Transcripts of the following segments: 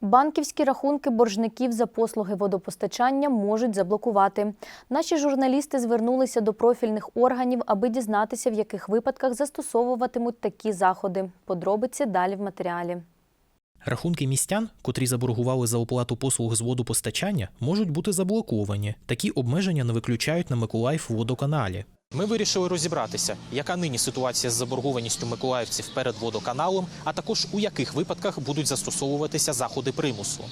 Банківські рахунки боржників за послуги водопостачання можуть заблокувати. Наші журналісти звернулися до профільних органів, аби дізнатися, в яких випадках застосовуватимуть такі заходи. Подробиці далі в матеріалі. Рахунки містян, котрі заборгували за оплату послуг з водопостачання, можуть бути заблоковані. Такі обмеження не виключають на Миколаїв водоканалі. Ми вирішили розібратися, яка нині ситуація з заборгованістю миколаївців перед водоканалом, а також у яких випадках будуть застосовуватися заходи примусу.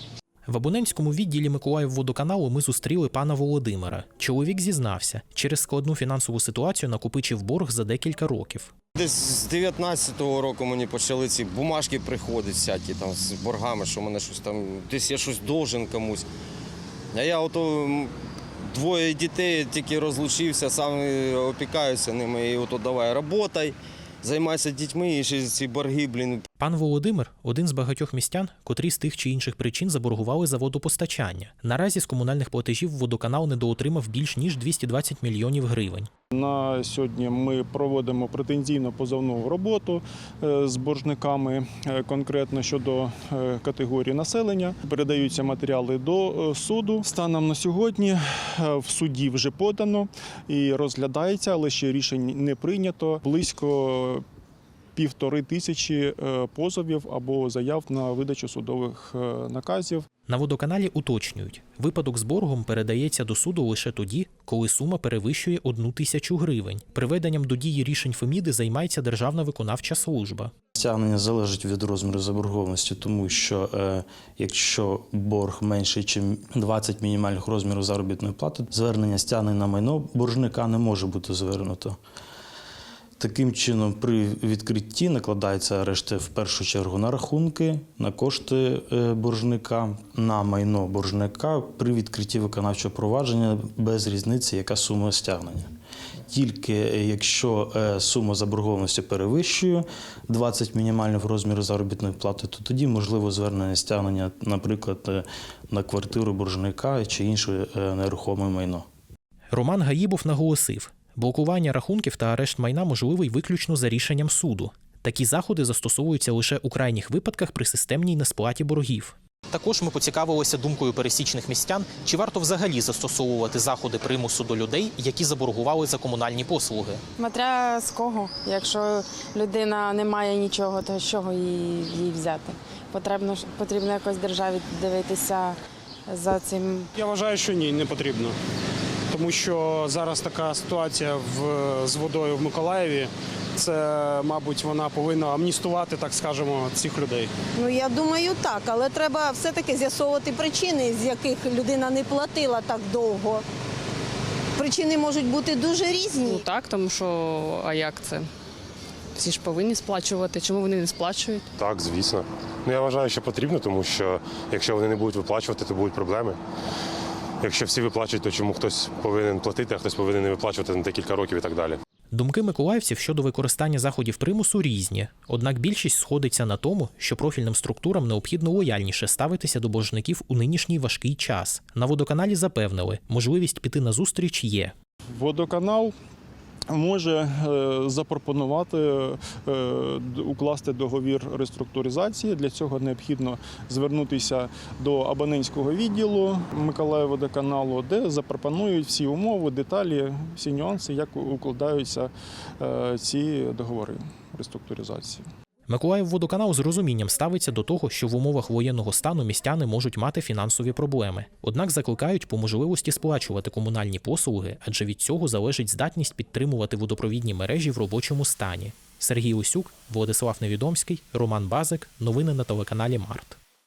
В абонентському відділі Миколаїв-водоканалу ми зустріли пана Володимира. Чоловік зізнався, через складну фінансову ситуацію накопичив борг за декілька років. Десь з 19-го року мені почали ці бумажки приходити всякі там з боргами, що мене щось там, десь я щось должен комусь. А я ото двоє дітей тільки розлучився, сам е, опікаюся ними. І ото давай роботай, займайся дітьми і ще ці борги, блін, Пан Володимир один з багатьох містян, котрі з тих чи інших причин заборгували за водопостачання. Наразі з комунальних платежів водоканал недоотримав більш ніж 220 мільйонів гривень. На сьогодні ми проводимо претензійно позовну роботу е, з боржниками, е, конкретно щодо е, категорії населення. Передаються матеріали до суду. Станом на сьогодні в суді вже подано і розглядається, але ще рішень не прийнято. Близько півтори тисячі е, позовів або заяв на видачу судових е, наказів. На водоканалі уточнюють, випадок з боргом передається до суду лише тоді, коли сума перевищує одну тисячу гривень. Приведенням до дії рішень Феміди займається Державна виконавча служба. Стягнення залежить від розміру заборгованості, тому що е, якщо борг менший, ніж 20 мінімальних розмірів заробітної плати, звернення стягнення на майно боржника не може бути звернуто. Таким чином, при відкритті накладається арешти в першу чергу на рахунки, на кошти е, боржника, на майно боржника при відкритті виконавчого провадження без різниці, яка сума стягнення. Тільки е, якщо е, сума заборгованості перевищує 20 мінімальних розмірів заробітної плати, то тоді можливо звернення стягнення, наприклад, на квартиру боржника чи інше нерухоме майно. Роман Гаїбов наголосив, блокування рахунків та арешт майна можливий виключно за рішенням суду. Такі заходи застосовуються лише у крайніх випадках при системній несплаті боргів. Також ми поцікавилися думкою пересічних містян, чи варто взагалі застосовувати заходи примусу до людей, які заборгували за комунальні послуги. Смотря з кого. Якщо людина не має нічого, то з чого її, їй взяти? Потрібно, ж- потрібно якось державі дивитися за цим. Я вважаю, що ні, не потрібно. Тому що зараз така ситуація в, з водою в Миколаєві. Це, мабуть, вона повинна амністувати, так скажемо, цих людей. Ну я думаю, так, але треба все-таки з'ясовувати причини, з яких людина не платила так довго. Причини можуть бути дуже різні. Ну так, тому що а як це? Всі ж повинні сплачувати. Чому вони не сплачують? Так, звісно. Ну я вважаю, що потрібно, тому що якщо вони не будуть виплачувати, то будуть проблеми. Якщо всі виплачують, то чому хтось повинен платити, а хтось повинен не виплачувати на декілька років і так далі. Думки миколаївців щодо використання заходів примусу різні, однак більшість сходиться на тому, що профільним структурам необхідно лояльніше ставитися до боржників у нинішній важкий час. На водоканалі запевнили, можливість піти на зустріч є. Водоканал може е, запропонувати е, укласти договір реструктуризації. Для цього необхідно звернутися до абонентського відділу Миколаєводоканалу, де запропонують всі умови, деталі, всі нюанси, як укладаються е, ці договори реструктуризації. Миколаїв водоканал з розумінням ставиться до того, що в умовах воєнного стану містяни можуть мати фінансові проблеми. Однак закликають по можливості сплачувати комунальні послуги, адже від цього залежить здатність підтримувати водопровідні мережі в робочому стані. Сергій Усюк, Владислав Невідомський, Роман Базик. Новини на телеканалі Март.